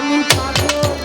আমি পাগল